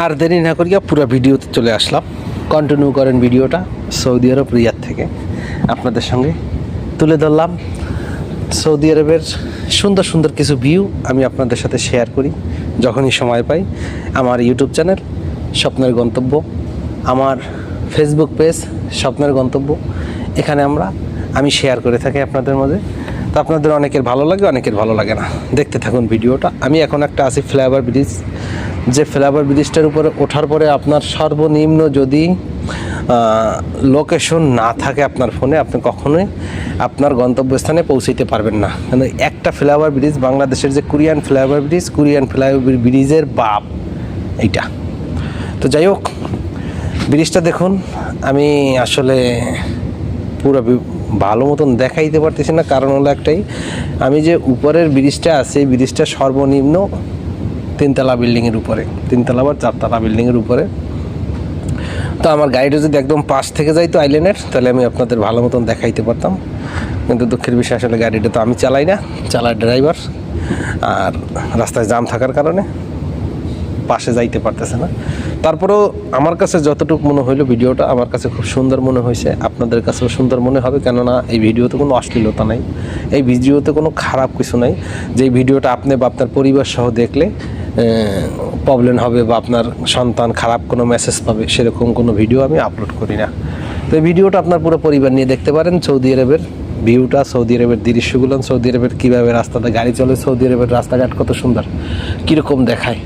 আর দেরি না করিয়া পুরো ভিডিওতে চলে আসলাম। কন্টিনিউ করেন ভিডিওটা সৌদি আরব, রিয়াদ থেকে। আপনাদের সঙ্গে তুলে ধরলাম। সৌদি আরবের সুন্দর সুন্দর কিছু ভিউ আমি আপনাদের সাথে শেয়ার করি, যখনই সময় পাই। আমার ইউটিউব চ্যানেল স্বপ্নের গন্তব্য। আমার ফেসবুক পেজ স্বপ্নের গন্তব্য। এখানে আমরা, আমি শেয়ার করে থাকি আপনাদের মাঝে। তো আপনাদের অনেকের ভালো লাগে, অনেকের ভালো লাগে না। দেখতে থাকুন ভিডিওটা। আমি এখন একটা আছি ফ্লাইওভার ব্রিজ যে ফ্লাইওভার ব্রিজটার উপরে ওঠার পরে আপনার সর্বনিম্ন যদি লোকেশন না থাকে আপনার ফোনে আপনি কখনোই আপনার গন্তব্যস্থানে পৌঁছাইতে পারবেন না। কারণ একটা ফ্লাইওভার ব্রিজ বাংলাদেশের যে Korean flyover bridge Korean flyover ব্রিজের বাপ, এইটা। তো যাই হোক ব্রিজটা দেখুন। আমি আসলে পুরো ভালো মতন দেখাইতে পারতেছি না। কারণ হলো একটাই, আমি যে উপরের ব্রিজটা আছে ব্রিজটা সর্বনিম্ন তিনতলা বিল্ডিংয়ের উপরে, তিনতলা বা চারতলা বিল্ডিংয়ের উপরে। তো আমার গাড়িটা যদি একদম পাশ থেকে যাইতো আইল্যান্ডের তাহলে আমি আপনাদের ভালো মতন দেখাইতে পারতাম। কিন্তু দুঃখের বিষয় আসলে গাড়িটা তো আমি চালাই না, চালায় ড্রাইভার আর রাস্তায় জাম থাকার কারণে। পাশে যাইতে পারতেছে না। তারপরেও আমার কাছে যতটুকু মনে হইল ভিডিওটা আমার কাছে খুব সুন্দর মনে হয়েছে। আপনাদের কাছেও সুন্দর মনে হবে, কেননা এই ভিডিওতে কোনো অশ্লীলতা নাই। এই ভিডিওতে কোনো খারাপ কিছু নাই। যে ভিডিওটা আপনি বা আপনার পরিবার সহ দেখলে প্রবলেম হবে বা আপনার সন্তান খারাপ কোনো মেসেজ পাবে, সেরকম কোনো ভিডিও আমি আপলোড করি না। তো এই ভিডিওটা আপনার পুরো পরিবার নিয়ে দেখতে পারেন, সৌদি আরবের ভিউটা সৌদি আরবের দৃশ্যগুলো, সৌদি আরবের কীভাবে রাস্তাতে গাড়ি চলে, সৌদি আরবের রাস্তাঘাট কত সুন্দর, কীরকম দেখায়।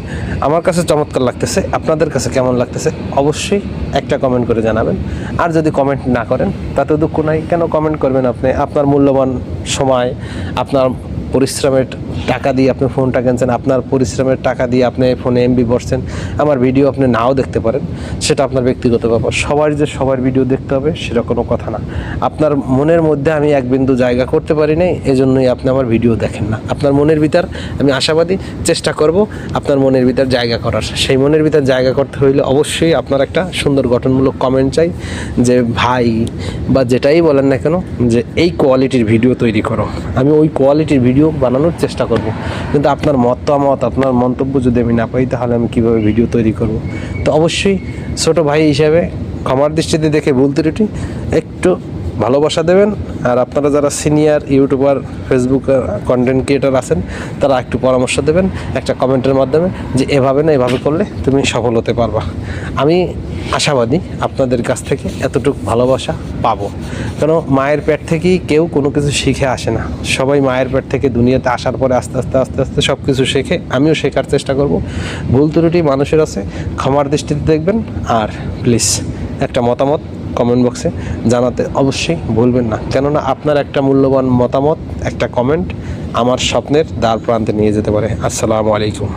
আমার কাছে চমৎকার লাগতেছে, আপনাদের কাছে কেমন লাগতেছে, অবশ্যই একটা কমেন্ট করে জানাবেন। আর যদি কমেন্ট না করেন, তাতে দুঃখ নাই। কেন কমেন্ট করবেন আপনি? আপনার মূল্যবান সময়, আপনার পরিশ্রমের টাকা দিয়ে আপনি ফোনটা কিনছেন, আপনার পরিশ্রমের টাকা দিয়ে আপনি ফোনে এমবি বসছেন, আমার ভিডিও আপনি নাও দেখতে পারেন, সেটা আপনার ব্যক্তিগত ব্যাপার। সবার যে সবার ভিডিও দেখতে হবে, সেটা কোনো কথা না। আপনার মনের মধ্যে আমি এক বিন্দু জায়গা করতে পারি নাই, এজন্যই আপনি আমার ভিডিও দেখেন না। আপনার মনের ভিতর আমি আশাবাদী, চেষ্টা করব আপনার মনের ভিতর জায়গা করার। সেই মনের ভিতর জায়গা করতে হইলে অবশ্যই আপনার একটা সুন্দর গঠনমূলক কমেন্ট চাই, যে ভাই, বা যেটাই বলেন না কেন, যে এই কোয়ালিটির ভিডিও তৈরি করো। আমি ওই কোয়ালিটির ভিডিও বানানোর চেষ্টা করব। কিন্তু আপনার মতামত, আপনার মন্তব্য যদি আমি না পাই, তাহলে আমি কীভাবে ভিডিও তৈরি করব? তো অবশ্যই ছোট ভাই হিসাবে ক্ষমার দৃষ্টিতে দেখে বলতে ত্রুটি একটু ভালোবাসা দেবেন। আর আপনারা যারা senior YouTuber, Facebook content creator আছেন, তারা একটু পরামর্শ দেবেন, একটা কমেন্টের মাধ্যমে যে এভাবে না, এভাবে করলে তুমি সফল হতে পারবা। আমি আশাবাদী আপনাদের কাছ থেকে এতটুকু ভালোবাসা পাবো। কেন, মায়ের পেট থেকেই কেউ কোনো কিছু শিখে আসে না। সবাই মায়ের পেট থেকে দুনিয়াতে আসার পরে আস্তে আস্তে আস্তে আস্তে সব কিছু শেখে। আমিও শেখার চেষ্টা করব। ভুল ত্রুটি মানুষের আছে, ক্ষমার দৃষ্টিতে দেখবেন। আর প্লিজ একটা মতামত কমেন্ট বক্সে জানাতে অবশ্যই ভুলবেন না। কেননা আপনার একটা মূল্যবান মতামত, একটা কমেন্ট আমার স্বপ্নের দ্বার প্রান্তে নিয়ে যেতে পারে। আসসালামু আলাইকুম।